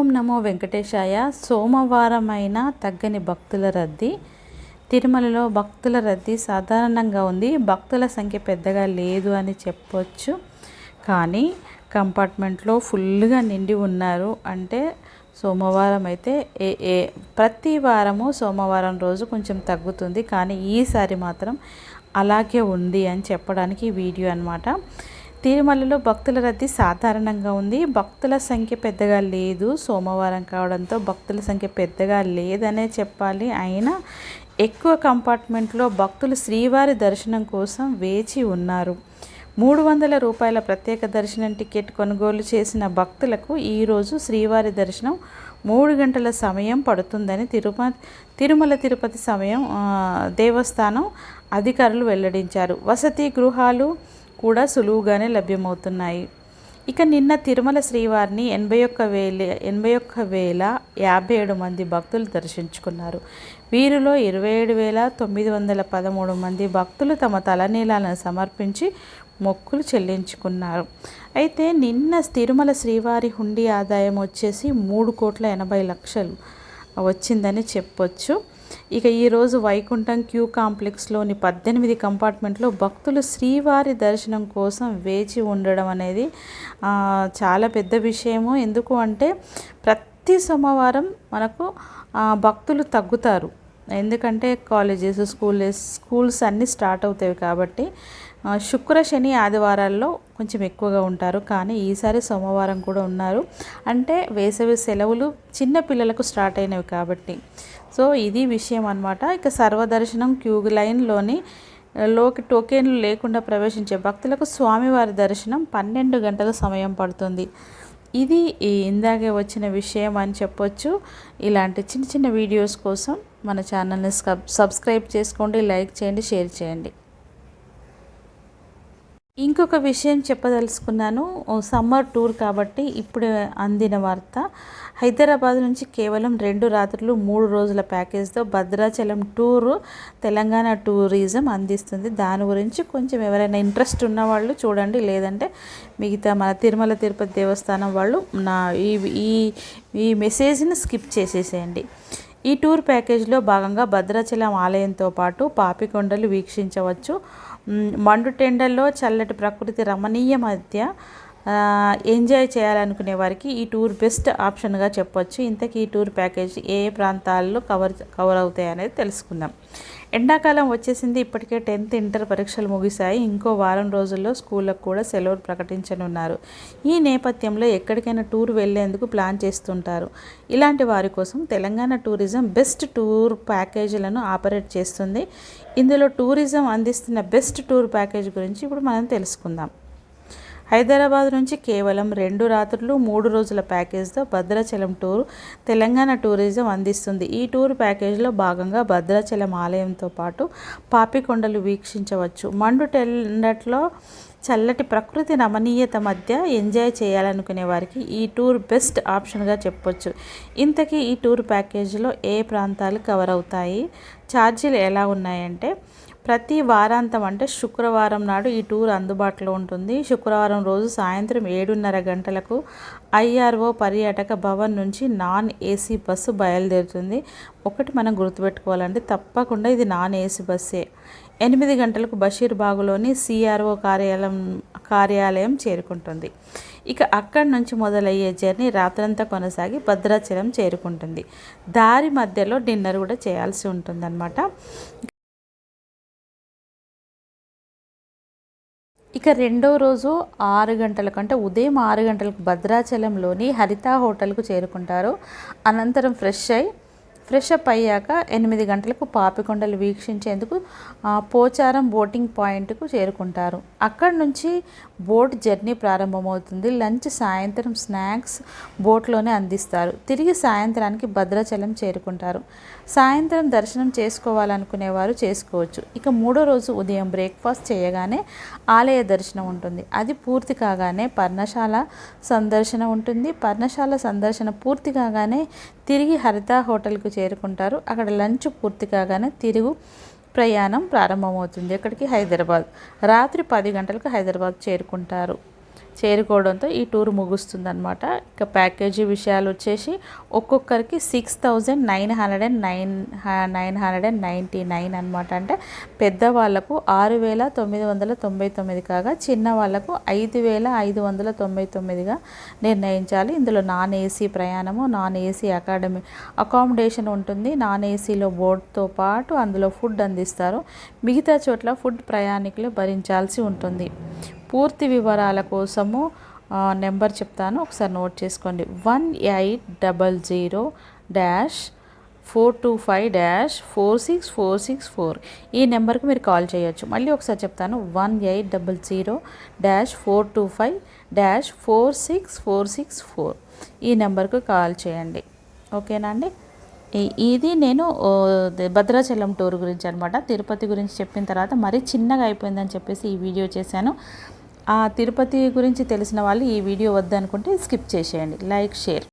ఓం నమో వెంకటేశాయ. సోమవారమైన తగ్గని భక్తుల రద్దీ. తిరుమలలో భక్తుల రద్దీ సాధారణంగా ఉంది. భక్తుల సంఖ్య పెద్దగా లేదు అని చెప్పొచ్చు. కానీ కంపార్ట్మెంట్లో ఫుల్గా నిండి ఉన్నారు. అంటే సోమవారం అయితే ఏ ఏ ప్రతి వారము సోమవారం రోజు కొంచెం తగ్గుతుంది. కానీ ఈసారి మాత్రం అలాగే ఉంది అని చెప్పడానికి వీడియో అనమాట తిరుమలలో భక్తుల రద్దీ సాధారణంగా ఉంది. భక్తుల సంఖ్య పెద్దగా లేదు. సోమవారం కావడంతో భక్తుల సంఖ్య పెద్దగా లేదనే చెప్పాలి. అయినా ఎక్కువ కంపార్ట్మెంట్లో భక్తులు శ్రీవారి దర్శనం కోసం వేచి ఉన్నారు. మూడు వందల రూపాయల ప్రత్యేక దర్శనం టికెట్ కొనుగోలు చేసిన భక్తులకు ఈరోజు శ్రీవారి దర్శనం మూడు గంటల సమయం పడుతుందని తిరుమ తిరుమల తిరుపతి సమయం దేవస్థానం అధికారులు వెల్లడించారు. వసతి గృహాలు కూడా సులువుగానే లభ్యమవుతున్నాయి. ఇక నిన్న తిరుమల శ్రీవారిని ఎనభై ఒక్క వేల ఎనభై ఒక్క వేల యాభై ఏడు మంది భక్తులు దర్శించుకున్నారు. వీరిలో ఇరవై ఏడు వేల తొమ్మిది వందల పదమూడు మంది భక్తులు తమ తలనీలాలను సమర్పించి మొక్కులు చెల్లించుకున్నారు. అయితే నిన్న తిరుమల శ్రీవారి హుండీ ఆదాయం వచ్చేసి మూడు కోట్ల ఎనభై లక్షలు. వచ్చిందని చెప్పొచ్చు. ఇక ఈరోజు వైకుంఠం క్యూ కాంప్లెక్స్లోని పద్దెనిమిది కంపార్ట్మెంట్లో భక్తులు శ్రీవారి దర్శనం కోసం వేచి ఉండడం అనేది చాలా పెద్ద విషయము. ఎందుకు అంటే ప్రతి సోమవారం మనకు భక్తులు తగ్గుతారు. ఎందుకంటే కాలేజెస్ స్కూల్స్ స్కూల్స్ అన్నీ స్టార్ట్ అవుతాయి కాబట్టి శుక్ర శని ఆదివారాల్లో కొంచెం ఎక్కువగా ఉంటారు. కానీ ఈసారి సోమవారం కూడా ఉన్నారు. అంటే వేసవి సెలవులు చిన్న పిల్లలకు స్టార్ట్ అయినవి కాబట్టి. సో ఇది విషయం అనమాట ఇక సర్వదర్శనం క్యూ లైన్లోని లోకి టోకెన్లు లేకుండా ప్రవేశించే భక్తులకు స్వామివారి దర్శనం పన్నెండు గంటల సమయం పడుతుంది. ఇది ఇందాకే వచ్చిన విషయం అని చెప్పొచ్చు. ఇలాంటి చిన్న చిన్న వీడియోస్ కోసం మన ఛానల్ని సబ్స్క్రైబ్ చేసుకోండి లైక్ చేయండి షేర్ చేయండి. ఇంకొక విషయం చెప్పదలుచుకున్నాను. సమ్మర్ టూర్ కాబట్టి ఇప్పుడు అందిన వార్త. హైదరాబాద్ నుంచి కేవలం రెండు రాత్రులు మూడు రోజుల ప్యాకేజ్తో భద్రాచలం టూరు తెలంగాణ టూరిజం అందిస్తుంది. దాని గురించి కొంచెం ఎవరైనా ఇంట్రెస్ట్ ఉన్న వాళ్ళు చూడండి. లేదంటే మిగతా మన తిరుమల తిరుపతి దేవస్థానం వాళ్ళు నా ఈ ఈ ఈ మెసేజ్ని స్కిప్ చేసేసేయండి. ఈ టూర్ ప్యాకేజ్లో భాగంగా భద్రాచలం ఆలయంతో పాటు పాపికొండలు వీక్షించవచ్చు. మండు టెండల్లో చల్లటి ప్రకృతి రమణీయ మధ్య ఎంజాయ్ చేయాలనుకునే వారికి ఈ టూర్ బెస్ట్ ఆప్షన్గా చెప్పొచ్చు. ఇంతకీ ఈ టూర్ ప్యాకేజ్ ఏ ఏ ప్రాంతాల్లో కవర్ కవర్ అవుతాయి అనేది తెలుసుకుందాం. ఎండాకాలం వచ్చేసింది. ఇప్పటికే టెన్త్ ఇంటర్ పరీక్షలు ముగిశాయి. ఇంకో వారం రోజుల్లో స్కూళ్ళకు కూడా సెలవులు ప్రకటించనున్నారు. ఈ నేపథ్యంలో ఎక్కడికైనా టూర్ వెళ్ళేందుకు ప్లాన్ చేస్తుంటారు. ఇలాంటి వారి కోసం తెలంగాణ టూరిజం బెస్ట్ టూర్ ప్యాకేజీలను ఆపరేట్ చేస్తుంది. ఇందులో టూరిజం అందిస్తున్న బెస్ట్ టూర్ ప్యాకేజ్ గురించి ఇప్పుడు మనం తెలుసుకుందాం. హైదరాబాద్ నుంచి కేవలం రెండు రాత్రులు మూడు రోజుల ప్యాకేజ్తో భద్రాచలం టూర్ తెలంగాణ టూరిజం అందిస్తుంది. ఈ టూర్ ప్యాకేజ్లో భాగంగా భద్రాచలం ఆలయంతో పాటు పాపికొండలు వీక్షించవచ్చు. మండు టెల్లట్లో చల్లటి ప్రకృతి రమణీయత మధ్య ఎంజాయ్ చేయాలనుకునే వారికి ఈ టూర్ బెస్ట్ ఆప్షన్గా చెప్పొచ్చు. ఇంతకీ ఈ టూర్ ప్యాకేజీలో ఏ ప్రాంతాలు కవర్ అవుతాయి? ఛార్జీలు ఎలా ఉన్నాయంటే ప్రతి వారాంతం అంటే శుక్రవారం నాడు ఈ టూర్ అందుబాటులో ఉంటుంది. శుక్రవారం రోజు సాయంత్రం ఏడున్నర గంటలకు ఐఆర్ఓ పర్యాటక భవన్ నుంచి నాన్ ఏసీ బస్సు బయలుదేరుతుంది. ఒకటి మనం గుర్తుపెట్టుకోవాలంటే తప్పకుండా ఇది నాన్ ఏసీ బస్సే. ఎనిమిది గంటలకు బషీర్బాగులోని సిఆర్ఓ కార్యాలయం కార్యాలయం చేరుకుంటుంది. ఇక అక్కడి నుంచి మొదలయ్యే జర్నీ రాత్రంతా కొనసాగి భద్రాచలం చేరుకుంటుంది. దారి మధ్యలో డిన్నర్ కూడా చేయాల్సి ఉంటుందన్నమాట. ఇక రెండో రోజు ఆరు గంటలకు అంటే ఉదయం ఆరు గంటలకు భద్రాచలంలోని హరిత హోటల్కు చేరుకుంటారు. అనంతరం ఫ్రెష్ అయి ఫ్రెష్ అప్ అయ్యాక ఎనిమిది గంటలకు పాపికొండలు వీక్షించేందుకు పోచారం బోటింగ్ పాయింట్కు చేరుకుంటారు. అక్కడి నుంచి బోట్ జర్నీ ప్రారంభమవుతుంది. లంచ్ సాయంత్రం స్నాక్స్ బోట్లోనే అందిస్తారు. తిరిగి సాయంత్రానికి భద్రాచలం చేరుకుంటారు. సాయంత్రం దర్శనం చేసుకోవాలనుకునేవారు చేసుకోవచ్చు. ఇక మూడో రోజు ఉదయం బ్రేక్ఫాస్ట్ చేయగానే ఆలయ దర్శనం ఉంటుంది. అది పూర్తి కాగానే పర్ణశాల సందర్శన ఉంటుంది. పర్ణశాల సందర్శన పూర్తి కాగానే తిరిగి హరిత హోటల్కు చేరుకుంటారు. అక్కడ లంచ్ పూర్తి కాగానే తిరుగు ప్రయాణం ప్రారంభమవుతుంది. ఎక్కడికి? హైదరాబాద్. రాత్రి పది గంటలకు హైదరాబాద్ చేరుకుంటారు. చేరుకోవడంతో ఈ టూర్ ముగుస్తుందన్నమాట. ఇక ప్యాకేజీ విషయాలు వచ్చేసి ఒక్కొక్కరికి six thousand nine hundred and nine nine hundred and ninety nine అనమాట అంటే పెద్దవాళ్ళకు ఆరు వేల తొమ్మిది వందల తొంభై తొమ్మిది కాగా చిన్న వాళ్ళకు ఐదు వేల ఐదు వందల తొంభై తొమ్మిదిగా నిర్ణయించాలి. ఇందులో నాన్ ఏసీ ప్రయాణము నాన్ ఏసీ అకాడమీ అకామిడేషన్ ఉంటుంది. నాన్ ఏసీలో బోర్డ్తో పాటు అందులో ఫుడ్ అందిస్తారు. మిగతా చోట్ల ఫుడ్ ప్రయాణికులు భరించాల్సి ఉంటుంది. పూర్తి వివరాల కోసము నెంబర్ చెప్తాను. ఒకసారి నోట్ చేసుకోండి. One eight double zero dash four two five dash four six four six four. ఈ నెంబర్కి మీరు కాల్ చేయొచ్చు. మళ్ళీ ఒకసారి చెప్తాను. One eight double zero dash four two five dash four six four six four. ఈ నెంబర్కు కాల్ చేయండి. ఓకేనా అండి? ఈ- ఇది నేను భద్రాచలం టూర్ గురించి అనమాట తిరుపతి గురించి చెప్పిన తర్వాత మరీ చిన్నగా అయిపోయిందని చెప్పేసి ఈ వీడియో చేశాను. ఆ తిరుపతి గురించి తెలిసిన వాళ్ళు ఈ వీడియో వద్దనుకుంటే స్కిప్ చేసేయండి. Like share.